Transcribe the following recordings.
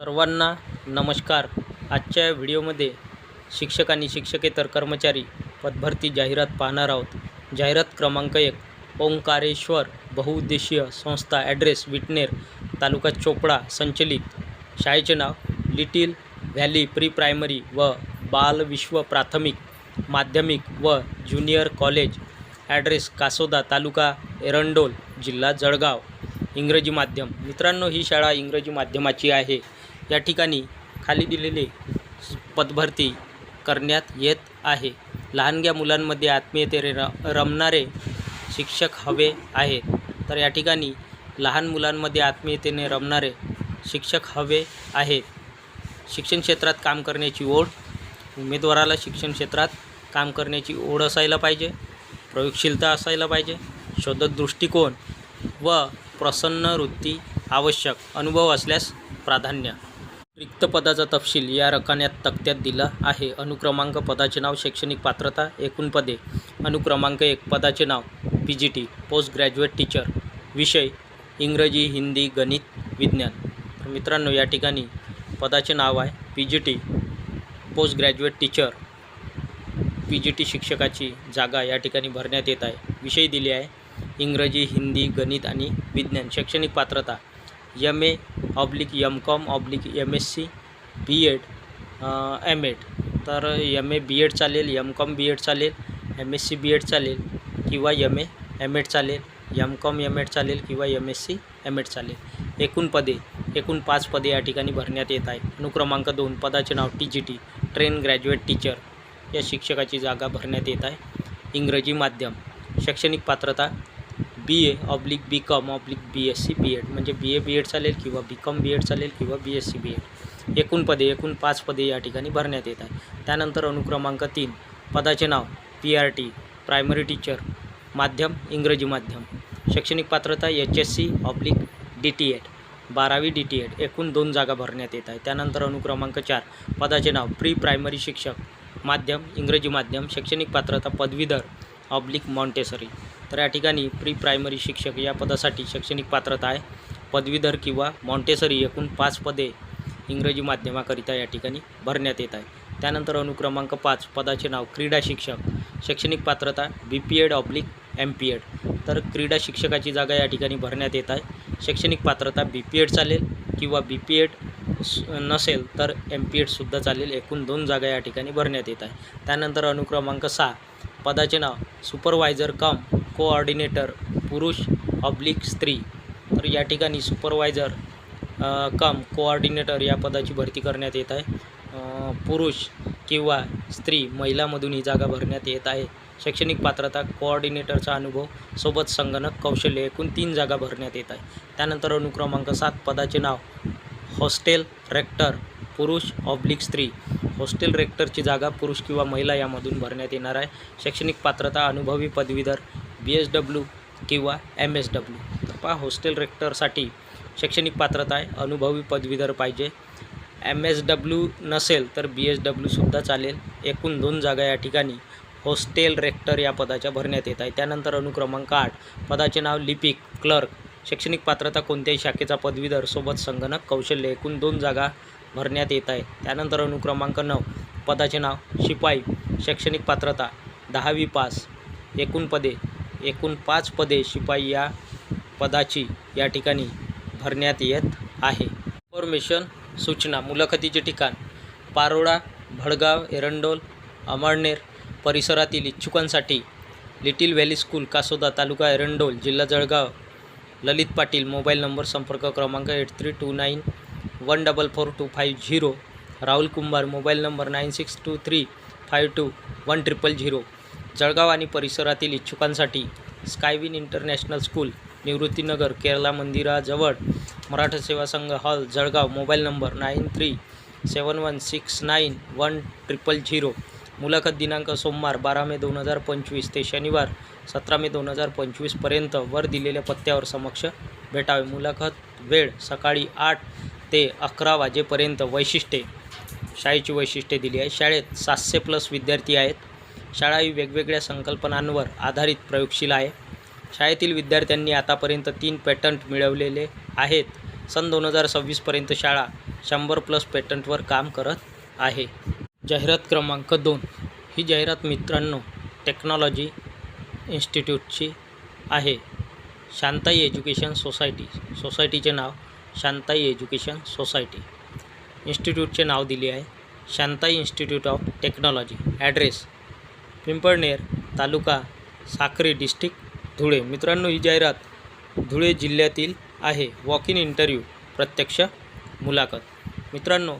सर्वांना नमस्कार. आजच्या व्हिडिओमध्ये शिक्षक आणि शिक्षकेतर कर्मचारी पदभरती जाहिरात पाहणार आहोत. जाहिरात क्रमांक एक ओंकारेश्वर बहुउद्देशीय संस्था ॲड्रेस विटनेर तालुका चोपडा संचलित. शाळेचे नाव लिटिल व्हॅली प्री प्रायमरी व बालविश्व प्राथमिक माध्यमिक व ज्युनियर कॉलेज ॲड्रेस कासोदा तालुका एरंडोल जिल्हा जळगाव. इंग्रजी माध्यम. मित्रांनो ही शाळा इंग्रजी माध्यमाची आहे. या ठिकाणी खाली दिलेले पदभरती करण्यात येत आहे. लहानग्या मुलांमध्ये आत्मीयतेने र रमणारे शिक्षक हवे आहेत. तर या ठिकाणी लहान मुलांमध्ये आत्मीयतेने रमणारे शिक्षक हवे आहेत. शिक्षण क्षेत्रात काम करण्याची ओढ उमेदवाराला शिक्षण क्षेत्रात काम करण्याची ओढ असायला पाहिजे प्रयोगशीलता असायला पाहिजे शोधक दृष्टिकोन व प्रसन्न वृत्ती आवश्यक अनुभव असल्यास प्राधान्य. रिक्त पदाचा तपशील या रकान्यात तक्त्यात दिला आहे. अनुक्रमांक पदाचे नाव शैक्षणिक पात्रता एकूण पदे. अनुक्रमांक एक पदाचे नाव P G T post graduate teacher. विषय इंग्रजी हिंदी गणित विज्ञान. तर मित्रांनो या ठिकाणी पदाचे नाव आहे P G T post graduate teacher. P G T शिक्षकाची जागा या ठिकाणी भरण्यात येत आहे. विषय दिले आहे इंग्रजी हिंदी गणित आणि विज्ञान. शैक्षणिक पात्रता M A oblique M Com oblique M S C B Ed M Ed तर एम ए बी एड चालेल एम कॉम बी एड चालेल M S C B Ed चालेल किंवा एम ए एम एड चालेल एम कॉम एम एड चालेल किंवा M S C M Ed चालेल. एकूण पदे एकूण पाच पदे या ठिकाणी भरण्यात येत आहे अनुक्रमांक दोन पदाचे नाव T G T train graduate teacher या शिक्षकाची जागा भरण्यात येत आहे. इंग्रजी माध्यम शैक्षणिक पात्रता B A oblique B Com oblique B S C B Ed म्हणजे बी ए बी एड चालेल किंवा बी कॉम बी एड चालेल किंवा B S C B Ed एकूण पदे एकूण पाच पदे या ठिकाणी भरण्यात येत आहे त्यानंतर अनुक्रमांक तीन पदाचे नाव P R T primary teacher माध्यम इंग्रजी माध्यम. शैक्षणिक पात्रता H S C oblique D T Ed बारावी डी टी एड एकूण दोन जागा भरण्यात येत आहे त्यानंतर अनुक्रमांक चार पदाचे नाव प्री प्रायमरी शिक्षक माध्यम इंग्रजी माध्यम शैक्षणिक पात्रता पदवीधर ऑब्लिक मॉन्टेसरी. तर या ठिकाणी प्री प्रायमरी शिक्षक या पदासाठी शैक्षणिक पात्रता आहे. पदवीधर किंवा मॉन्टेसरी एकूण पाच पदे इंग्रजी माध्यमाकरिता या ठिकाणी भरण्यात येत आहे. त्यानंतर अनुक्रमांक पाच पदाचे नाव क्रीडा शिक्षक शैक्षणिक पात्रता B P Ed oblique M P Ed तर क्रीडा शिक्षकाची जागा या ठिकाणी भरण्यात येत आहे. शैक्षणिक पात्रता बी पी एड चालेल किंवा बी पी एड नसेल तर एम पी एडसुद्धा चालेल. एकूण दोन जागा या ठिकाणी भरण्यात येत आहे. त्यानंतर अनुक्रमांक सहा पदाचे नाव. सुपरवायझर कम कोऑर्डिनेटर पुरुष ऑब्लिक स्त्री. तर या ठिकाणी सुपरवायझर कम कोऑर्डिनेटर या पदाची भरती करण्यात येत आहे. पुरुष किंवा स्त्री महिलामधून ही जागा भरण्यात येत आहे. शैक्षणिक पात्रता कोऑर्डिनेटरचा अनुभव सोबत संगणक कौशल्य एकूण तीन जागा भरण्यात येत आहे. त्यानंतर अनुक्रमांक सात पदाचे नाव हॉस्टेल रेक्टर पुरुष ऑब्लिक स्त्री. हॉस्टेल रेक्टरची जागा पुरुष किंवा महिला यामधून भरण्यात येणार आहे. शैक्षणिक पात्रता अनुभवी पदवीधर बी एस डब्ल्यू किंवा एम एस डब्ल्यू तर पहा हॉस्टेल रेक्टरसाठी शैक्षणिक पात्रता आहे अनुभवी पदवीधर पाहिजे. एम एस डब्ल्यू नसेल तर बी एस डब्ल्यूसुद्धा चालेल. एकूण दोन जागा या ठिकाणी हॉस्टेल रेक्टर या पदाच्या भरण्यात येत आहे. त्यानंतर अनुक्रमांक आठ पदाचे नाव लिपिक क्लर्क शैक्षणिक पात्रता कोणत्याही शाखेचा पदवीधर सोबत संगणक कौशल्य एकूण दोन जागा भरण्यात येत आहे. त्यानंतर अनुक्रमांक नऊ पदाचे नाव शिपाई शैक्षणिक पात्रता दहावी पास एकूण पदे एकूण पाच पदे शिपाई या पदाची या ठिकाणी भरण्यात येत आहे. इन्फॉर्मेशन सूचना मुलाखतीचे ठिकाण पारोळा भडगाव एरंडोल अमळनेर परिसरातील इच्छुकांसाठी लिटिल व्हॅली स्कूल कासोदा तालुका एरंडोल जिल्हा जळगाव ललित पाटील मोबाईल नंबर संपर्क क्रमांक eight three two nine one double four two five zero Rahul Kumbhar mobile number nine six two three five two one triple zero Jalgaon आणि परिसरातील इच्छुकांसाठी Skywin international school Nivruttinagar Kerala मंदिराजवळ. Maratha Seva Sangh hall Jalgaon. Mobile number nine three seven one six nine one triple zero मुलाखत दिनांक सोमवार बारा मे दोन हजार पंचवीस ते शनिवार सतरा मे दोन हजार पंचवीसपर्यंत वर दिलेल्या पत्त्यावर समक्ष भेटावे. मुलाखत वेळ सकाळी आठ ते अकरा वाजेपर्यंत वैशिष्ट्ये शाळेची वैशिष्ट्ये दिली आहे शाळेत सातशे प्लस विद्यार्थी आहेत. शाळा ही वेगवेगळ्या संकल्पनांवर आधारित प्रयोगशील आहे. शाळेतील विद्यार्थ्यांनी आतापर्यंत तीन पेटंट मिळवलेले आहेत. सन दोन हजार सव्वीसपर्यंत शाळा शंभर प्लस पेटंटवर काम करत आहे. जाहिरात क्रमांक दोन. ही जाहिरात मित्रांनो टेक्नॉलॉजी इन्स्टिट्यूटची आहे. शांताई एज्युकेशन सोसायटी सोसायटीचे नाव शांताई एज्युकेशन सोसायटी. इन्स्टिट्यूटचे नाव दिले आहे. Shantai institute of technology. Address Pimpalner taluka Sakri district Dhule. मित्रांनो ही जाहिरात धुळे जिल्ह्यातील आहे. वॉक इन इंटरव्ह्यू प्रत्यक्ष मुलाखत. मित्रांनो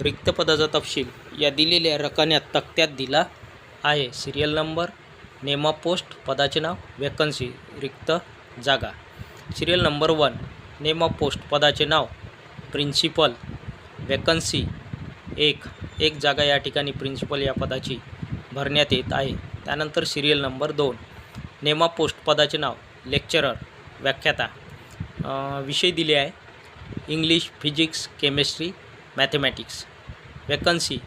रिक्त पदाचा तपशील या दिलेल्या रकान्यात तक्त्यात दिला आहे. सिरियल नंबर नेमा पोस्ट पदाचे नाव वॅकन्सी रिक्त जागा. Serial number one name of post पदाचे नाव प्रिन्सिपल वॅकन्सी एक एक जागा या ठिकाणी प्रिन्सिपल या पदाची भरण्यात येत आहे. त्यानंतर सिरियल नंबर दोन नेम ऑफ पोस्ट पदाचे नाव लेक्चरर व्याख्याता. विषय दिले आहे. English physics chemistry mathematics vacancy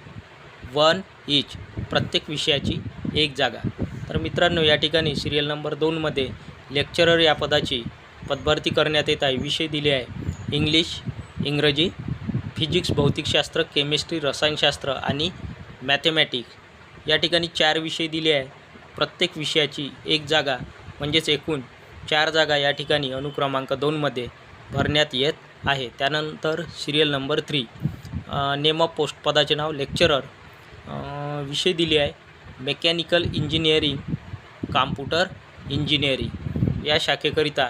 one each प्रत्येक विषयाची एक जागा. तर मित्रांनो या ठिकाणी सिरियल नंबर दोनमध्ये लेक्चरर या पदाची पदभरती करण्यात येत आहे. विषय दिले आहे. इंग्लिश इंग्रजी फिजिक्स भौतिकशास्त्र केमिस्ट्री रसायनशास्त्र आणि मॅथेमॅटिक या ठिकाणी चार विषय दिले आहे. प्रत्येक विषयाची एक जागा म्हणजेच एकूण चार जागा या ठिकाणी अनुक्रमांक दोनमध्ये भरण्यात येत आहे. त्यानंतर serial number three name of post पदाचे नाव लेक्चरर विषय दिले आहे. मेकॅनिकल इंजिनिअरिंग कॉम्प्युटर इंजिनिअरिंग या शाखेकरिता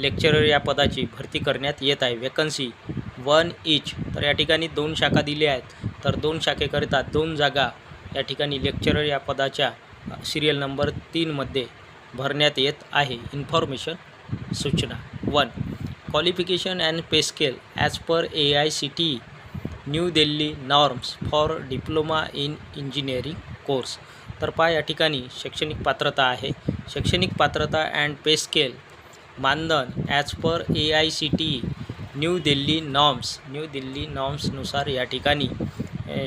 लेक्चरर या पदाची भरती करण्यात येत आहे. वेकन्सी वन इच तर या ठिकाणी दोन शाखा दिल्या आहेत. तर दोन शाखेकरिता दोन जागा या ठिकाणी लेक्चरर या पदाच्या सिरियल नंबर तीनमध्ये भरण्यात येत आहे. इन्फॉर्मेशन सूचना one qualification and pay scale as per A I C T new Delhi norms for diploma in engineering course तर पहा या ठिकाणी शैक्षणिक पात्रता आहे. शैक्षणिक पात्रता अँड पे स्केल मानधन as per A I C T new Delhi norms new Delhi नॉर्म्सनुसार या ठिकाणी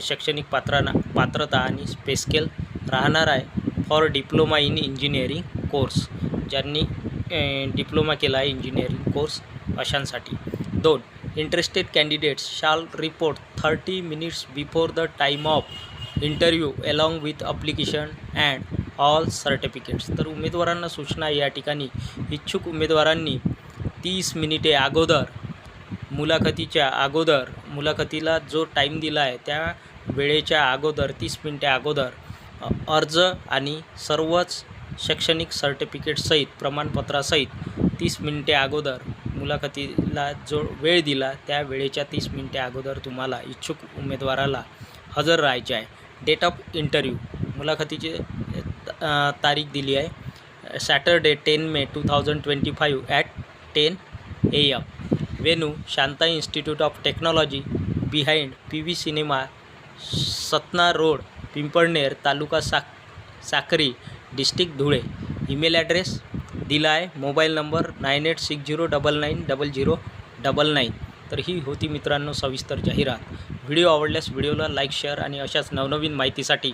शैक्षणिक पात्राना पात्रता आणि स्पेस्केल राहणार आहे for diploma in engineering course ज्यांनी डिप्लोमा केला आहे इंजिनिअरिंग कोर्स अशांसाठी. दोन interested candidates shall report thirty minutes before the time of interview along with application and all certificates. तर उमेदवारांना सूचना या ठिकाणी. इच्छुक उमेदवारांनी तीस मिनिटे अगोदर मुलाखतीच्या अगोदर मुलाखतीला जो टाईम दिला आहे त्या वेळेच्या अगोदर तीस मिनिटे अगोदर अर्ज आणि सर्वच शैक्षणिक सर्टिफिकेटसहित प्रमाणपत्रासहित तीस मिनिटे अगोदर मुलाखतीला जो वेळ दिला त्या वेळेच्या तीस मिनिटे अगोदर तुम्हाला इच्छुक उमेदवाराला हजर राहायचे आहे. डेट ऑफ इंटरव्ह्यू मुलाखतीचे तारीख दिली आहे. Saturday ten May two thousand twenty five at ten A M venue Shanta institute of technology behind P V cinema Satna road Pimpalner taluka साक Sakri district Dhule. Email address दिला आहे. Mobile number nine eight six zero double nine double zero double nine तर ही होती मित्रांनो सविस्तर जाहिरात. Video आवडल्यास व्हिडिओला लाईक शेअर आणि अशाच नवनवीन माहितीसाठी